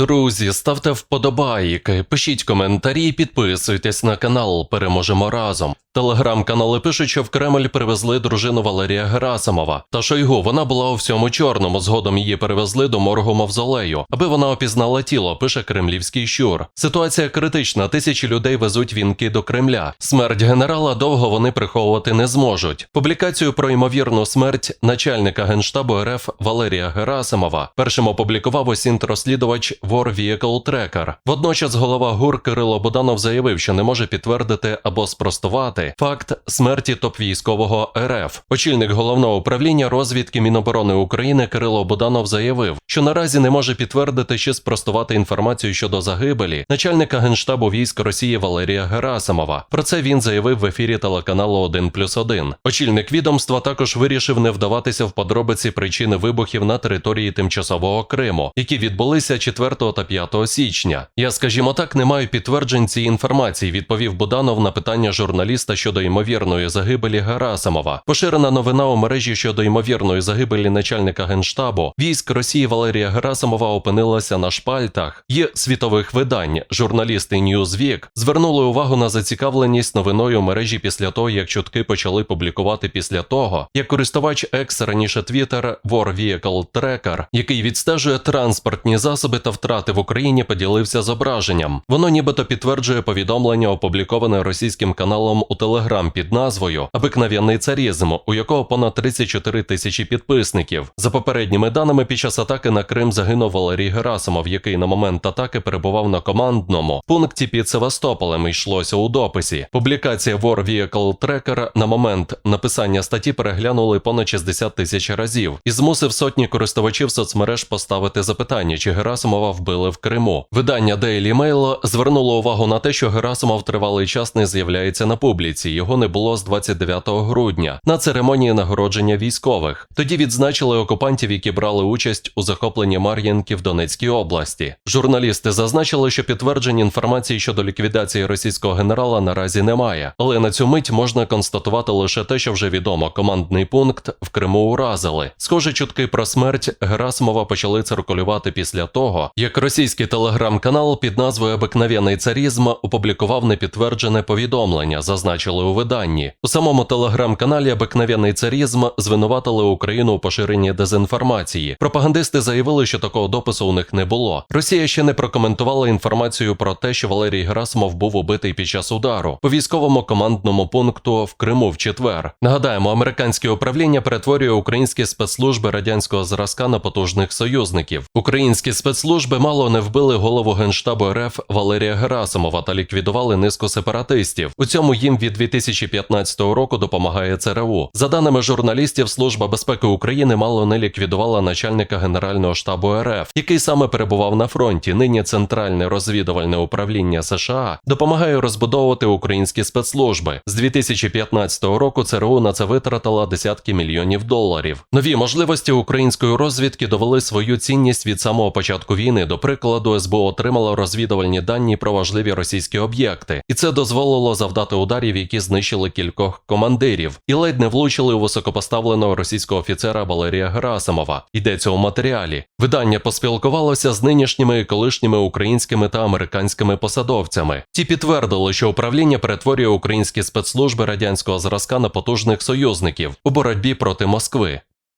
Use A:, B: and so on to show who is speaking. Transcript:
A: Друзі, ставте вподобайки, пишіть коментарі, підписуйтесь на канал. Переможемо разом. Телеграм-канали пишуть, що в Кремль привезли дружину Валерія Герасимова. Та Шойгу, вона була у всьому чорному. Згодом її перевезли до моргу мавзолею, аби вона опізнала тіло. Пише кремлівський щур. Ситуація критична. Тисячі людей везуть вінки до Кремля. Смерть генерала довго вони приховувати не зможуть. Публікацію про ймовірну смерть начальника генштабу РФ Валерія Герасимова першим опублікував осінт-розслідувач War Vehicle Tracker. Водночас голова ГУР Кирило Буданов заявив, що не може підтвердити або спростувати факт смерті топ-військового РФ. Очільник головного управління розвідки Міноборони України Кирило Буданов заявив, що наразі не може підтвердити чи спростувати інформацію щодо загибелі начальника генштабу військ Росії Валерія Герасимова. Про це він заявив в ефірі телеканалу 1+,1. Очільник відомства також вирішив не вдаватися в подробиці причини вибухів на території тимчасового Криму, які відбулися 4 та 5 січня. Я, скажімо так, не маю підтверджень цієї інформації, відповів Буданов на питання журналіста щодо ймовірної загибелі Герасимова. Поширена новина у мережі щодо ймовірної загибелі начальника генштабу військ Росії Валерія Герасимова опинилася на шпальтах є світових видань. Журналісти Newsweek звернули увагу на зацікавленість новиною у мережі після того, як чутки почали публікувати після того, як користувач X раніше Twitter War Vehicle Tracker, який відстежує транспортні засоби та втрати в Україні, поділився зображенням. Воно нібито підтверджує повідомлення, опубліковане російським каналом у Телеграм під назвою Обикновенний царізм, у якого понад 34 тисячі підписників. За попередніми даними, під час атаки на Крим загинув Валерій Герасимов, який на момент атаки перебував на командному пункті під Севастополем. Йшлося у дописі. Публікація War Vehicle Tracker на момент написання статті переглянули понад 60 тисяч разів і змусив сотні користувачів соцмереж поставити запитання, чи Герасимова вбили в Криму. Видання Daily Mail звернуло увагу на те, що Герасимов тривалий час не з'являється на публіці. Його не було з 29 грудня на церемонії нагородження військових. Тоді відзначили окупантів, які брали участь у захопленні Мар'їнки в Донецькій області. Журналісти зазначили, що підтверджень інформації щодо ліквідації російського генерала наразі немає, але на цю мить можна констатувати лише те, що вже відомо. Командний пункт в Криму уразили. Схоже, чутки про смерть Герасимова почали циркулювати після того, як російський телеграм-канал під назвою Обикновенний царізм опублікував непідтверджене повідомлення, зазначили у виданні. У самому телеграм-каналі Обикновенний царізм звинуватили Україну у поширенні дезінформації. Пропагандисти заявили, що такого допису у них не було. Росія ще не прокоментувала інформацію про те, що Валерій Герасимов був убитий під час удару по військовому командному пункту в Криму в четвер. Нагадаємо, американське управління перетворює українські спецслужби радянського зразка на потужних союзників. Українські спецслужби мало не вбили голову генштабу РФ Валерія Герасимова та ліквідували низку сепаратистів. У цьому їм від 2015 року допомагає ЦРУ. За даними журналістів, Служба безпеки України мало не ліквідувала начальника Генерального штабу РФ, який саме перебував на фронті. Нині Центральне розвідувальне управління США допомагає розбудовувати українські спецслужби. З 2015 року ЦРУ на це витратила десятки мільйонів доларів. Нові можливості української розвідки довели свою цінність від самого початку війни. До прикладу, СБУ отримало розвідувальні дані про важливі російські об'єкти, і це дозволило завдати ударів, які знищили кількох командирів, і ледь не влучили у високопоставленого російського офіцера Валерія Герасимова. Йдеться у матеріалі. Видання поспілкувалося з нинішніми і колишніми українськими та американськими посадовцями. Ті підтвердили, що управління перетворює українські спецслужби радянського зразка на потужних союзників у боротьбі проти Москви.